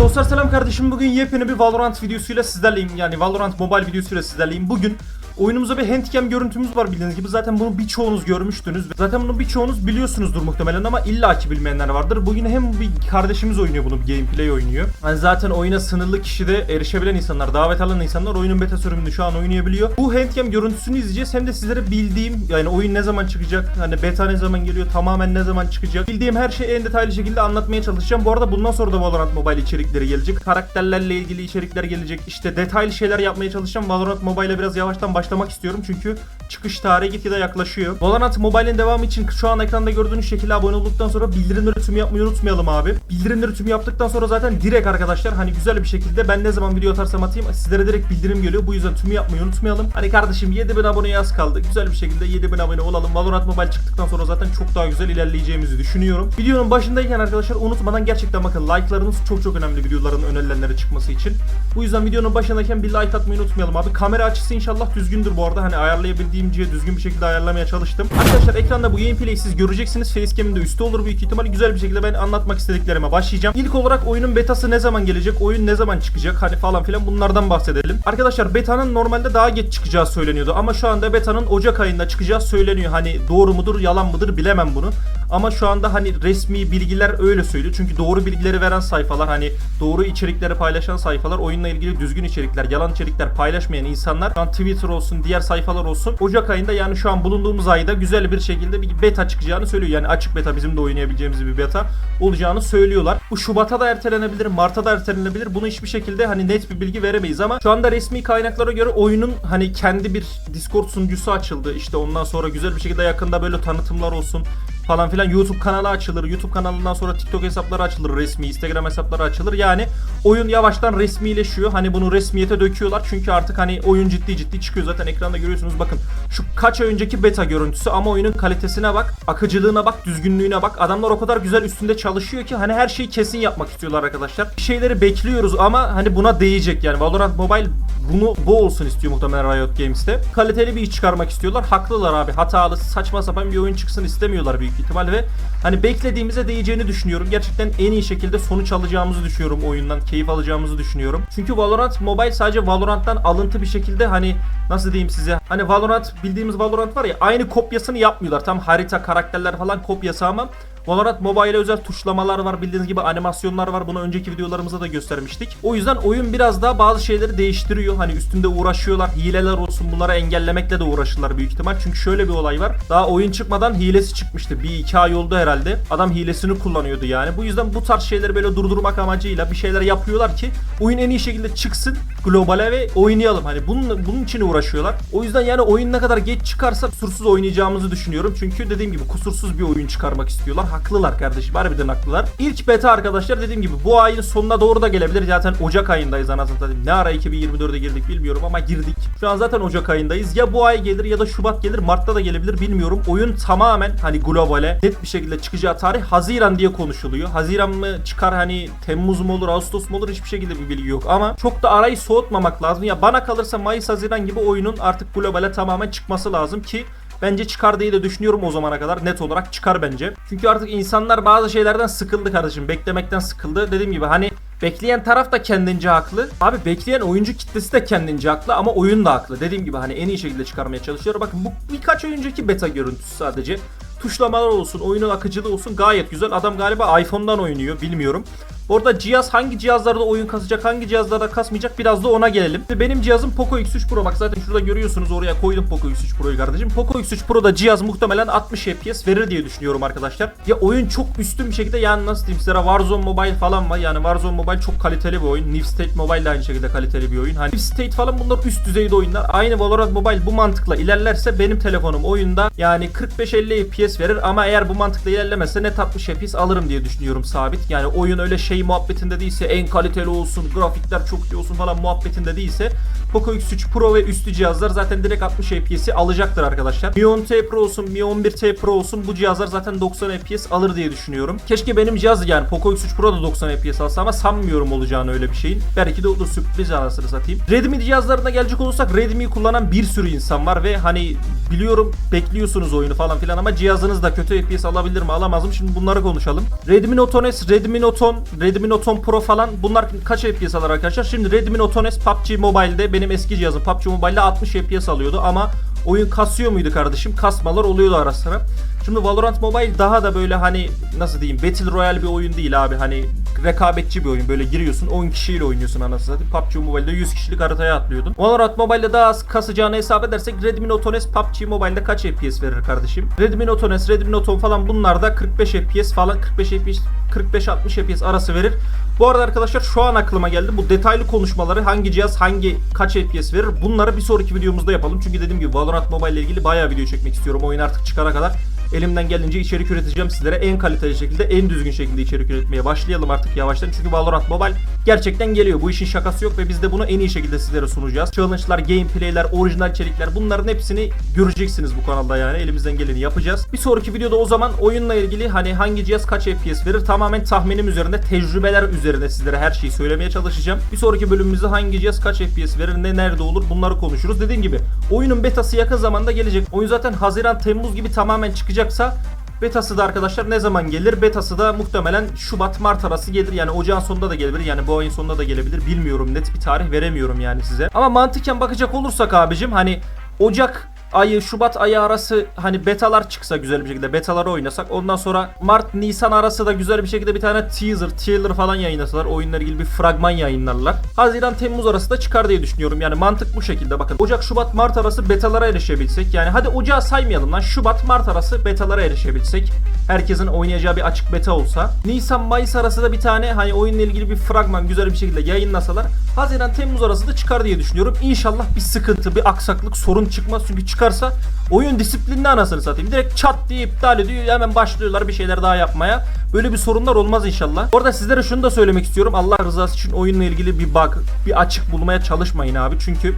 Dostlar selam kardeşim. Bugün yepyeni bir Valorant videosuyla sizlerleyim. Yani Valorant Mobile videosuyla sizlerleyim. Bugün oyunumuzda bir handcam görüntümüz var bildiğiniz gibi. Zaten bunu birçoğunuz görmüştünüz. Zaten bunu birçoğunuz biliyorsunuzdur muhtemelen ama illaki bilmeyenler vardır. Bugün hem bir kardeşimiz oynuyor bunu, gameplay oynuyor. Yani zaten oyuna sınırlı kişide erişebilen insanlar, davet alan insanlar oyunun beta sürümünü şu an oynayabiliyor. Bu handcam görüntüsünü izleyeceğiz. Hem de sizlere bildiğim yani oyun ne zaman çıkacak, hani beta ne zaman geliyor, tamamen ne zaman çıkacak. Bildiğim her şeyi en detaylı şekilde anlatmaya çalışacağım. Bu arada bundan sonra da Valorant Mobile içerikleri gelecek. Karakterlerle ilgili içerikler gelecek. İşte detaylı şeyler yapmaya çalışacağım. Valorant Mobile'e biraz yavaştan başlamak istiyorum çünkü çıkış tarihi gitgide yaklaşıyor. Valorant Mobile'in devamı için şu an ekranda gördüğünüz şekilde abone olduktan sonra bildirimleri tüm yapmayı unutmayalım abi. Bildirimleri tüm yaptıktan sonra zaten direkt arkadaşlar hani güzel bir şekilde ben ne zaman video atarsam atayım sizlere direkt bildirim geliyor. Bu yüzden tüm yapmayı unutmayalım. Hani kardeşim 7000 aboneye az kaldı. Güzel bir şekilde 7000 abone olalım. Valorant Mobile çıktıktan sonra zaten çok daha güzel ilerleyeceğimizi düşünüyorum. Videonun başındayken arkadaşlar unutmadan gerçekten bakın like'larınız çok çok önemli videoların önerilenlere çıkması için. Bu yüzden videonun başındayken bir like atmayı unutmayalım abi. Kamera açısı inşallah düzgündür bu arada. Hani ayarlayabildiğimce düzgün bir şekilde ayarlamaya çalıştım. Arkadaşlar ekranda bu gameplay'i siz göreceksiniz. Facecam'in de üstü olur büyük ihtimalle. Güzel bir şekilde ben anlatmak istediklerime başlayacağım. İlk olarak oyunun betası ne zaman gelecek? Oyun ne zaman çıkacak? Hani falan filan bunlardan bahsedelim. Arkadaşlar beta'nın normalde daha geç çıkacağı söyleniyordu. Ama şu anda beta'nın Ocak ayında çıkacağı söyleniyor. Hani doğru mudur yalan mıdır bilemem bunu. Ama şu anda hani resmi bilgiler öyle söylüyor. Çünkü doğru bilgileri veren sayfalar hani doğru içerikleri paylaşan sayfalar oyunla ilgili düzgün içerikler, yalan içerikler paylaşmayan insanlar şu an Twitter olsun, diğer sayfalar olsun Ocak ayında yani şu an bulunduğumuz ayda güzel bir şekilde bir beta çıkacağını söylüyor. Yani açık beta bizim de oynayabileceğimiz bir beta olacağını söylüyorlar. Bu Şubat'a da ertelenebilir, Mart'a da ertelenebilir. Bunu hiçbir şekilde hani net bir bilgi veremeyiz ama şu anda resmi kaynaklara göre oyunun hani kendi bir Discord sunucusu açıldı. İşte ondan sonra güzel bir şekilde yakında böyle tanıtımlar olsun falan filan YouTube kanalı açılır. YouTube kanalından sonra TikTok hesapları açılır resmi, Instagram hesapları açılır. Yani oyun yavaştan resmileşiyor. Hani bunu resmiyete döküyorlar. Çünkü artık hani oyun ciddi ciddi çıkıyor. Zaten ekranda görüyorsunuz bakın. Şu kaç ay önceki beta görüntüsü ama oyunun kalitesine bak, akıcılığına bak, düzgünlüğüne bak. Adamlar o kadar güzel üstünde çalışıyor ki hani her şeyi kesin yapmak istiyorlar arkadaşlar. Bir şeyleri bekliyoruz ama hani buna değecek yani. Valorant Mobile bunu bu olsun istiyor muhtemelen Riot Games'te. Kaliteli bir iş çıkarmak istiyorlar. Haklılar abi. Hatalı, saçma sapan bir oyun çıksın istemiyorlar büyük ihtimal ve hani beklediğimize değeceğini düşünüyorum. Gerçekten en iyi şekilde sonuç alacağımızı düşünüyorum oyundan. Keyif alacağımızı düşünüyorum. Çünkü Valorant Mobile sadece Valorant'tan alıntı bir şekilde hani nasıl diyeyim size? Hani Valorant bildiğimiz Valorant var ya aynı kopyasını yapmıyorlar. Tam harita, karakterler falan kopyası ama Valorant Mobile'e özel tuşlamalar var. Bildiğiniz gibi animasyonlar var. Bunu önceki videolarımızda da göstermiştik. O yüzden oyun biraz daha bazı şeyleri değiştiriyor. Hani üstünde uğraşıyorlar. Hileler olsun bunları engellemekle de uğraşırlar büyük ihtimal. Çünkü şöyle bir olay var. Daha oyun çıkmadan hilesi çıkmıştı. Bir iki ay oldu herhalde. Adam hilesini kullanıyordu yani. Bu yüzden bu tarz şeyleri böyle durdurmak amacıyla bir şeyler yapıyorlar ki oyun en iyi şekilde çıksın globale ve oynayalım. Hani bunun, bunun için uğraşıyorlar. O yüzden yani oyun ne kadar geç çıkarsa kusursuz oynayacağımızı düşünüyorum. Çünkü dediğim gibi kusursuz bir oyun çıkarmak istiyorlar. Haklılar kardeşim. Harbiden haklılar. İlk beta arkadaşlar dediğim gibi bu ayın sonuna doğru da gelebilir. Zaten Ocak ayındayız anasını satayım. Ne ara 2024'e girdik bilmiyorum ama girdik. Şu an zaten Ocak ayındayız. Ya bu ay gelir ya da Şubat gelir. Mart'ta da gelebilir bilmiyorum. Oyun tamamen hani globale net bir şekilde çıkacağı tarih Haziran diye konuşuluyor. Haziran mı çıkar hani Temmuz mu olur Ağustos mu olur hiçbir şekilde bir bilgi yok. Ama çok da arayı soğutmamak lazım. Ya bana kalırsa Mayıs Haziran gibi oyunun artık globale tamamen çıkması lazım ki Bence çıkar diye de düşünüyorum o zamana kadar. Net olarak çıkar bence. Çünkü artık insanlar bazı şeylerden sıkıldı kardeşim. Beklemekten sıkıldı. Dediğim gibi hani Bekleyen taraf da kendince haklı. Abi bekleyen oyuncu kitlesi de kendince haklı ama oyun da haklı. Dediğim gibi hani en iyi şekilde çıkarmaya çalışıyor. Bakın bu birkaç önceki beta görüntüsü sadece. Tuşlamalar olsun, oyunun akıcılığı olsun gayet güzel. Adam galiba iPhone'dan oynuyor bilmiyorum. Orada cihaz hangi cihazlarda oyun kasacak, hangi cihazlarda kasmayacak biraz da ona gelelim. Benim cihazım Poco X3 Pro. Bak zaten şurada görüyorsunuz oraya koydum Poco X3 Pro'yu kardeşim. Poco X3 Pro'da cihaz muhtemelen 60 FPS verir diye düşünüyorum arkadaşlar. Ya oyun çok üstün bir şekilde yani nasıl diyeyim sizlere Warzone Mobile falan var. Yani Warzone Mobile çok kaliteli bir oyun. New State Mobile de aynı şekilde kaliteli bir oyun. Hani New State falan bunlar üst düzeyde oyunlar. Aynı Valorant Mobile bu mantıkla ilerlerse benim telefonum oyunda yani 45-50 FPS verir ama eğer bu mantıkla ilerlemezse net 60 FPS alırım diye düşünüyorum sabit. Yani oyun öyle şey muhabbetinde değilse en kaliteli olsun, grafikler çok iyi olsun falan muhabbetinde değilse Poco X3 Pro ve üstü cihazlar zaten direkt 60 FPS'i alacaktır arkadaşlar. Mi 10T Pro olsun, Mi 11T Pro olsun bu cihazlar zaten 90 FPS alır diye düşünüyorum. Keşke benim cihaz yani Poco X3 Pro da 90 FPS alsa ama sanmıyorum olacağını öyle bir şeyin. Belki de olur sürpriz anasını satayım. Redmi cihazlarına gelecek olursak Redmi'yi kullanan bir sürü insan var ve hani biliyorum bekliyorsunuz oyunu falan filan ama cihazınız da kötü FPS alabilir mi alamaz mı? Şimdi bunları konuşalım. Redmi Note 10 S, Redmi Note 10, Redmi Redmi Note 10 Pro falan bunlar kaç FPS alır arkadaşlar? Şimdi Redmi Note 10 S PUBG Mobile'de benim eski cihazım PUBG Mobile'de 60 FPS alıyordu ama oyun kasıyor muydu kardeşim? Kasmalar oluyordu ara sıra. Şimdi Valorant Mobile daha da böyle hani nasıl diyeyim Battle Royale bir oyun değil abi. Hani rekabetçi bir oyun. Böyle giriyorsun 10 kişiyle oynuyorsun anasını satayım. PUBG Mobile'de 100 kişilik haritaya atlıyordun. Valorant Mobile'de daha az kasacağını hesap edersek Redmi Note 10 S PUBG Mobile'de kaç FPS verir kardeşim? Redmi Note 10 S, Redmi Note 10 falan bunlarda 45 FPS falan 45 FPS 45-60 FPS arası verir. Bu arada arkadaşlar şu an aklıma geldi. Bu detaylı konuşmaları hangi cihaz hangi kaç FPS verir bunları bir sonraki videomuzda yapalım. Çünkü dediğim gibi Valorant Mobile ile ilgili bayağı video çekmek istiyorum. Oyun artık çıkana kadar elimden gelince içerik üreteceğim sizlere. En kaliteli şekilde, en düzgün şekilde içerik üretmeye başlayalım artık yavaştan. Çünkü Valorant Mobile gerçekten geliyor. Bu işin şakası yok ve biz de bunu en iyi şekilde sizlere sunacağız. Challenge'lar, gameplay'ler, orijinal içerikler bunların hepsini göreceksiniz bu kanalda yani. Elimizden geleni yapacağız. Bir sonraki videoda o zaman oyunla ilgili hani hangi cihaz kaç FPS verir tamamen tahminim üzerinde, tecrübeler üzerine sizlere her şeyi söylemeye çalışacağım. Bir sonraki bölümümüzde hangi cihaz kaç FPS verir, ne nerede olur bunları konuşuruz. Dediğim gibi oyunun betası yakın zamanda gelecek. Oyun zaten Haziran, Temmuz gibi tamamen çıkacaksa Betası da arkadaşlar ne zaman gelir? Betası da muhtemelen Şubat Mart arası gelir. Yani ocağın sonunda da gelebilir. Yani bu ayın sonunda da gelebilir. Bilmiyorum. Net bir tarih veremiyorum yani size. Ama mantıken bakacak olursak abicim hani Ocak ayı Şubat ayı arası hani betalar çıksa güzel bir şekilde betaları oynasak ondan sonra Mart Nisan arası da güzel bir şekilde bir tane teaser trailer falan yayınlasalar oyunla ilgili bir fragman yayınlarlar. Haziran Temmuz arası da çıkar diye düşünüyorum. Yani mantık bu şekilde bakın. Ocak Şubat Mart arası betalara erişebilsek yani hadi Ocağı saymayalım lan. Şubat Mart arası betalara erişebilsek herkesin oynayacağı bir açık beta olsa. Nisan Mayıs arası da bir tane hani oyunla ilgili bir fragman güzel bir şekilde yayınlasalar Haziran Temmuz arası da çıkar diye düşünüyorum. İnşallah bir sıkıntı, bir aksaklık, sorun çıkmaz. Çünkü çıkarsa oyun disiplinli anasını satayım. Direkt çat diye iptal ediyor. Hemen başlıyorlar bir şeyler daha yapmaya. Böyle bir sorunlar olmaz inşallah. Orada sizlere şunu da söylemek istiyorum. Allah rızası için oyunla ilgili bir bug, bir açık bulmaya çalışmayın abi. Çünkü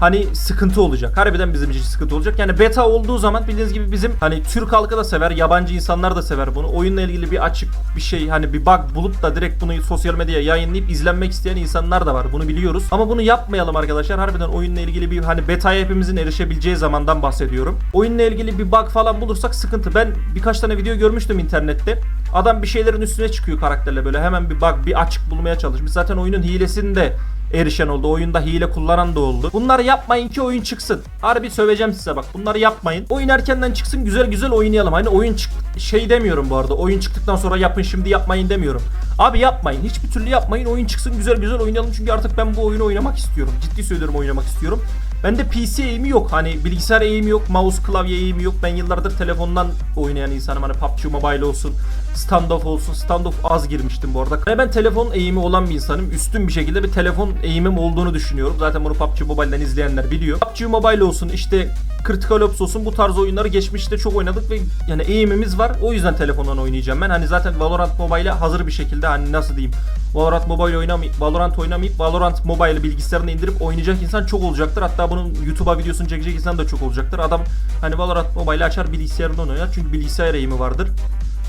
hani sıkıntı olacak. Harbiden bizim için sıkıntı olacak. Yani beta olduğu zaman bildiğiniz gibi bizim hani Türk halkı da sever, yabancı insanlar da sever bunu. Oyunla ilgili bir açık bir şey hani bir bug bulup da direkt bunu sosyal medyaya yayınlayıp izlenmek isteyen insanlar da var. Bunu biliyoruz. Ama bunu yapmayalım arkadaşlar. Harbiden oyunla ilgili bir hani betaya hepimizin erişebileceği zamandan bahsediyorum. Oyunla ilgili bir bug falan bulursak sıkıntı. Ben birkaç tane video görmüştüm internette. Adam bir şeylerin üstüne çıkıyor karakterle böyle hemen bir bug, bir açık bulmaya çalışmış. Zaten oyunun hilesini de erişen oldu. Oyunda hile kullanan da oldu. Bunları yapmayın ki oyun çıksın. Harbi söveceğim size bak. Bunları yapmayın. Oyun erkenden çıksın güzel güzel oynayalım. Hani oyun çık şey demiyorum bu arada. Oyun çıktıktan sonra yapın şimdi yapmayın demiyorum. Abi yapmayın. Hiçbir türlü yapmayın. Oyun çıksın güzel güzel oynayalım. Çünkü artık ben bu oyunu oynamak istiyorum. Ciddi söylüyorum oynamak istiyorum. Bende PC eğimi yok. Hani bilgisayar eğimi yok, mouse klavye eğimi yok. Ben yıllardır telefondan oynayan insanım. Hani PUBG Mobile olsun, standoff olsun. Standoff az girmiştim bu arada. Hani ben telefon eğimi olan bir insanım. Üstün bir şekilde bir telefon eğimim olduğunu düşünüyorum. Zaten bunu PUBG Mobile'den izleyenler biliyor. PUBG Mobile olsun işte Critical Ops olsun bu tarz oyunları geçmişte çok oynadık ve yani eğimimiz var. O yüzden telefondan oynayacağım ben. Hani zaten Valorant Mobile'e hazır bir şekilde hani nasıl diyeyim Valorant Mobile oynamayıp Valorant oynamayıp Valorant Mobile bilgisayarına indirip oynayacak insan çok olacaktır. Hatta bunun YouTube'a videosunu çekecek insan da çok olacaktır. Adam hani Valorant Mobile açar bilgisayarından oynar çünkü bilgisayar eğimi vardır.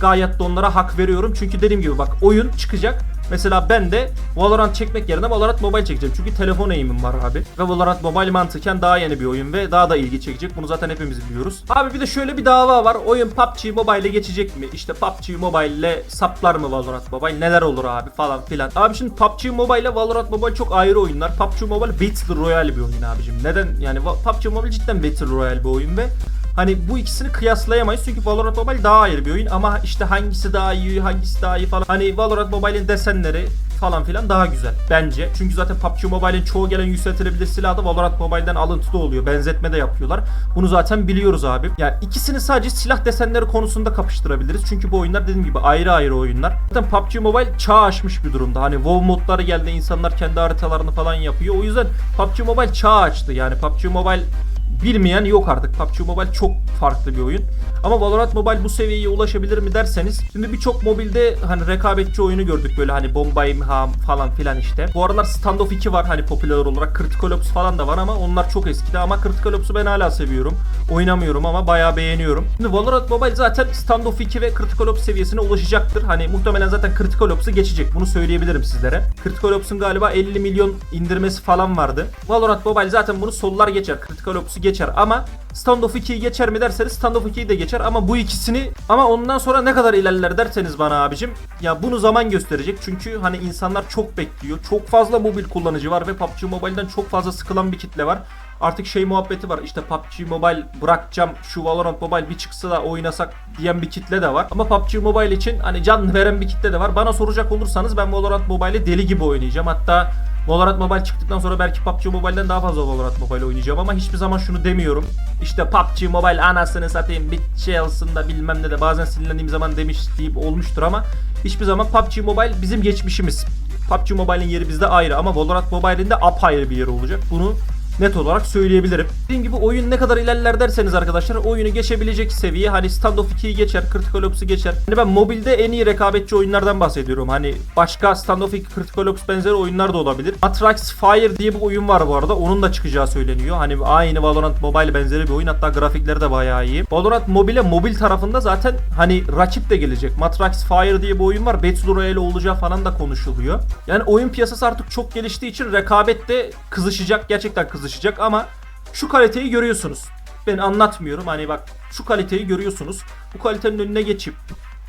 Gayet de onlara hak veriyorum. Çünkü dediğim gibi bak oyun çıkacak. Mesela ben de Valorant çekmek yerine Valorant Mobile çekeceğim. Çünkü telefon eğimim var abi. Ve Valorant Mobile mantıken daha yeni bir oyun ve daha da ilgi çekecek. Bunu zaten hepimiz biliyoruz. Abi bir de şöyle bir dava var. Oyun PUBG Mobile'e geçecek mi? İşte PUBG Mobile ile saplar mı Valorant Mobile? Neler olur abi falan filan. Abi şimdi PUBG Mobile ile Valorant Mobile çok ayrı oyunlar. PUBG Mobile Battle Royale bir oyun abicim. Neden? Yani PUBG Mobile cidden Battle Royale bir oyun ve Hani bu ikisini kıyaslayamayız çünkü Valorant Mobile daha ayrı bir oyun ama işte hangisi daha iyi, hangisi daha iyi falan. Hani Valorant Mobile'in desenleri falan filan daha güzel bence. Çünkü zaten PUBG Mobile'in çoğu gelen yükseltilebilir silahı da Valorant Mobile'den alıntıda oluyor. Benzetme de yapıyorlar. Bunu zaten biliyoruz abi. Yani ikisini sadece silah desenleri konusunda kapıştırabiliriz. Çünkü bu oyunlar dediğim gibi ayrı ayrı oyunlar. Zaten PUBG Mobile çağ aşmış bir durumda. Hani WoW modları geldi insanlar kendi haritalarını falan yapıyor. O yüzden PUBG Mobile çağ açtı. Yani PUBG Mobile bilmeyen yok artık. PUBG Mobile çok farklı bir oyun. Ama Valorant Mobile bu seviyeye ulaşabilir mi derseniz şimdi birçok mobilde hani rekabetçi oyunu gördük böyle hani bomba imha falan filan işte. Bu aralar Standoff 2 var hani popüler olarak Critical Ops falan da var ama onlar çok eskide ama Critical Ops'u ben hala seviyorum. Oynamıyorum ama bayağı beğeniyorum. Şimdi Valorant Mobile zaten Standoff 2 ve Critical Ops seviyesine ulaşacaktır. Hani muhtemelen zaten Critical Ops'u geçecek. Bunu söyleyebilirim sizlere. Critical Ops'un galiba 50 milyon indirmesi falan vardı. Valorant Mobile zaten bunu sollar geçer. Critical Ops'u geçer ama Standoff 2'yi geçer mi derseniz Standoff 2'yi de geçer ama bu ikisini ama ondan sonra ne kadar ilerler derseniz bana abicim ya bunu zaman gösterecek çünkü hani insanlar çok bekliyor. Çok fazla mobil kullanıcı var ve PUBG Mobile'den çok fazla sıkılan bir kitle var. Artık şey muhabbeti var işte PUBG Mobile bırakacağım şu Valorant Mobile bir çıksa da oynasak diyen bir kitle de var. Ama PUBG Mobile için hani can veren bir kitle de var. Bana soracak olursanız ben Valorant Mobile'i deli gibi oynayacağım. Hatta Valorant Mobile çıktıktan sonra belki PUBG Mobile'den daha fazla Valorant Mobile oynayacağım ama hiçbir zaman şunu demiyorum. İşte PUBG Mobile anasını satayım bir şey alsın da bilmem ne de bazen sinirlendiğim zaman demiş deyip olmuştur ama hiçbir zaman PUBG Mobile bizim geçmişimiz. PUBG Mobile'in yeri bizde ayrı ama Valorant Mobile'in de apayrı bir yeri olacak. Bunu net olarak söyleyebilirim. Dediğim gibi oyun ne kadar ilerler derseniz arkadaşlar oyunu geçebilecek seviye hani Standoff 2'yi geçer, Critical Ops'u geçer. Hani ben mobilde en iyi rekabetçi oyunlardan bahsediyorum. Hani başka Standoff 2, Critical Ops benzeri oyunlar da olabilir. Atrax Fire diye bir oyun var bu arada. Onun da çıkacağı söyleniyor. Hani aynı Valorant Mobile benzeri bir oyun. Hatta grafikleri de bayağı iyi. Valorant Mobile mobil tarafında zaten hani rakip de gelecek. Matrax Fire diye bir oyun var. Battle Royale olacağı falan da konuşuluyor. Yani oyun piyasası artık çok geliştiği için rekabet de kızışacak. Gerçekten kızışacak ama şu kaliteyi görüyorsunuz. Ben anlatmıyorum. Hani bak şu kaliteyi görüyorsunuz. Bu kalitenin önüne geçip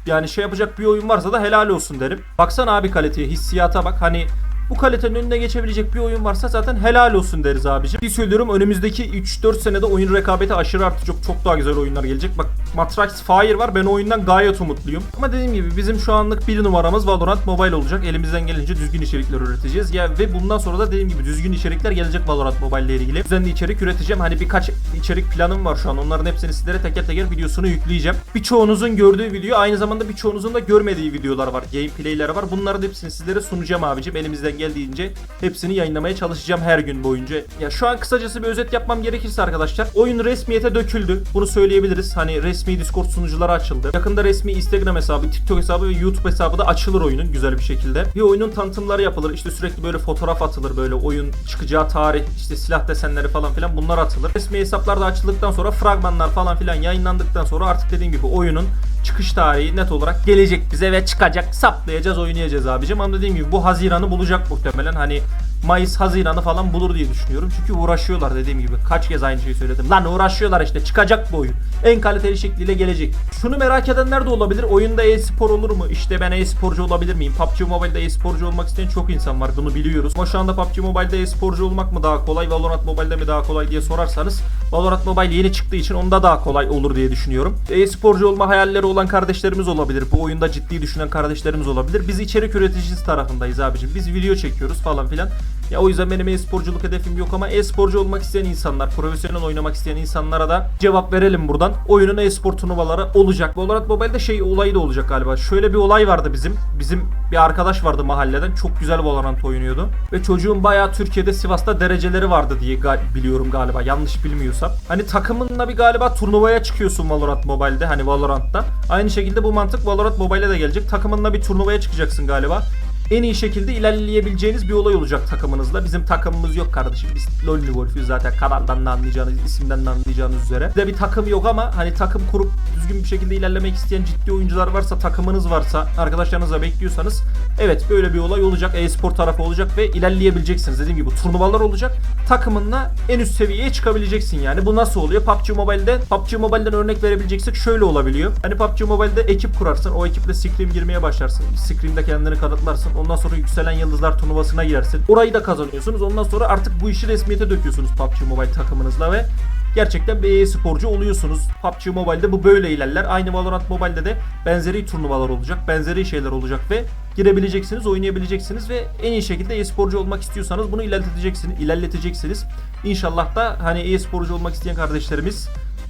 yani şey yapacak bir oyun varsa da helal olsun derim. Baksana abi kaliteye, hissiyata bak. Hani bu kalitenin önüne geçebilecek bir oyun varsa zaten helal olsun deriz abicim. Bir söylüyorum önümüzdeki 3-4 senede oyun rekabeti aşırı artacak. Çok daha güzel oyunlar gelecek. Bak Matrax Fire var. Ben o oyundan gayet umutluyum. Ama dediğim gibi bizim şu anlık bir numaramız Valorant Mobile olacak. Elimizden gelince düzgün içerikler üreteceğiz. Ya ve bundan sonra da dediğim gibi düzgün içerikler gelecek Valorant Mobile ile ilgili. Düzenli içerik üreteceğim. Hani birkaç içerik planım var şu an. Onların hepsini sizlere teker teker videosunu yükleyeceğim. Birçoğunuzun gördüğü video aynı zamanda birçoğunuzun da görmediği videolar var. Gameplay'ler var. Bunların hepsini sizlere sunacağım abicim. Elimizden geldiğince hepsini yayınlamaya çalışacağım her gün boyunca. Ya şu an kısacası bir özet yapmam gerekirse arkadaşlar. Oyun resmiyete döküldü. Bunu söyleyebiliriz. Hani resmi Discord sunucuları açıldı. Yakında resmi Instagram hesabı, TikTok hesabı ve YouTube hesabı da açılır oyunun güzel bir şekilde. Bir oyunun tanıtımları yapılır. İşte sürekli böyle fotoğraf atılır böyle oyun çıkacağı tarih, işte silah desenleri falan filan bunlar atılır. Resmi hesaplar da açıldıktan sonra fragmanlar falan filan yayınlandıktan sonra artık dediğim gibi oyunun çıkış tarihi net olarak gelecek bize ve çıkacak. Saplayacağız, oynayacağız abicim. Ama dediğim gibi bu Haziran'ı bulacak muhtemelen. Hani Mayıs, Haziran'ı falan bulur diye düşünüyorum. Çünkü uğraşıyorlar dediğim gibi. Kaç kez aynı şeyi söyledim. Lan uğraşıyorlar işte. Çıkacak bu oyun. En kaliteli şekliyle gelecek. Şunu merak edenler de olabilir. Oyunda e-spor olur mu? İşte ben e-sporcu olabilir miyim? PUBG Mobile'de e-sporcu olmak isteyen çok insan var. Bunu biliyoruz. Ama şu anda PUBG Mobile'de e-sporcu olmak mı daha kolay? Valorant Mobile'de mi daha kolay diye sorarsanız Valorant Mobile yeni çıktığı için onda daha kolay olur diye düşünüyorum. E-sporcu olma hayalleri olan kardeşlerimiz olabilir. Bu oyunda ciddi düşünen kardeşlerimiz olabilir. Biz içerik üreticisi tarafındayız abicim. Biz video çekiyoruz falan filan. Ya o yüzden benim e-sporculuk hedefim yok ama e-sporcu olmak isteyen insanlar, profesyonel oynamak isteyen insanlara da cevap verelim buradan. Oyunun e-spor turnuvaları olacak. Valorant Mobile'de şey olayı da olacak galiba. Şöyle bir olay vardı bizim. Bizim bir arkadaş vardı mahalleden. Çok güzel Valorant oynuyordu. Ve çocuğun bayağı Türkiye'de Sivas'ta dereceleri vardı diye ga- biliyorum galiba. Yanlış bilmiyorsam. Hani takımınla bir galiba turnuvaya çıkıyorsun Valorant Mobile'de. Hani Valorant'ta. Aynı şekilde bu mantık Valorant Mobile'e de gelecek. Takımınla bir turnuvaya çıkacaksın galiba en iyi şekilde ilerleyebileceğiniz bir olay olacak takımınızla. Bizim takımımız yok kardeşim. Biz LoL Wolf'üz zaten kanaldan da anlayacağınız, isimden de anlayacağınız üzere. Bizde bir takım yok ama hani takım kurup düzgün bir şekilde ilerlemek isteyen ciddi oyuncular varsa, takımınız varsa, arkadaşlarınızla bekliyorsanız evet böyle bir olay olacak. E-spor tarafı olacak ve ilerleyebileceksiniz. Dediğim gibi turnuvalar olacak. Takımınla en üst seviyeye çıkabileceksin yani. Bu nasıl oluyor? PUBG Mobile'de PUBG Mobile'den örnek verebileceksek şöyle olabiliyor. Hani PUBG Mobile'de ekip kurarsın. O ekiple Scream girmeye başlarsın. Scream'de kendini kanıtlarsın. Ondan sonra yükselen yıldızlar turnuvasına girersin. Orayı da kazanıyorsunuz. Ondan sonra artık bu işi resmiyete döküyorsunuz PUBG Mobile takımınızla ve gerçekten bir e-sporcu oluyorsunuz. PUBG Mobile'de bu böyle ilerler. Aynı Valorant Mobile'de de benzeri turnuvalar olacak. Benzeri şeyler olacak ve girebileceksiniz, oynayabileceksiniz ve en iyi şekilde e-sporcu olmak istiyorsanız bunu ilerleteceksiniz. ilerleteceksiniz. İnşallah da hani e-sporcu olmak isteyen kardeşlerimiz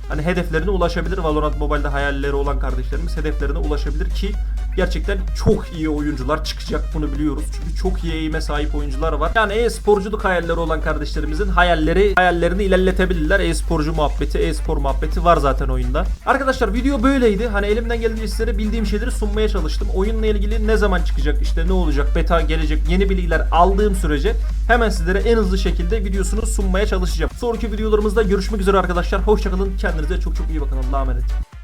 hani hedeflerine ulaşabilir. Valorant Mobile'de hayalleri olan kardeşlerimiz hedeflerine ulaşabilir ki gerçekten çok iyi oyuncular çıkacak bunu biliyoruz. Çünkü çok iyi eğime sahip oyuncular var. Yani e-sporculuk hayalleri olan kardeşlerimizin hayalleri hayallerini ilerletebilirler. E-sporcu muhabbeti, e-spor muhabbeti var zaten oyunda. Arkadaşlar video böyleydi. Hani elimden geldiğince sizlere bildiğim şeyleri sunmaya çalıştım. Oyunla ilgili ne zaman çıkacak, işte ne olacak, beta gelecek, yeni bilgiler aldığım sürece hemen sizlere en hızlı şekilde videosunu sunmaya çalışacağım. Sonraki videolarımızda görüşmek üzere arkadaşlar. Hoşçakalın. Kendinize çok çok iyi bakın. Allah'a emanet.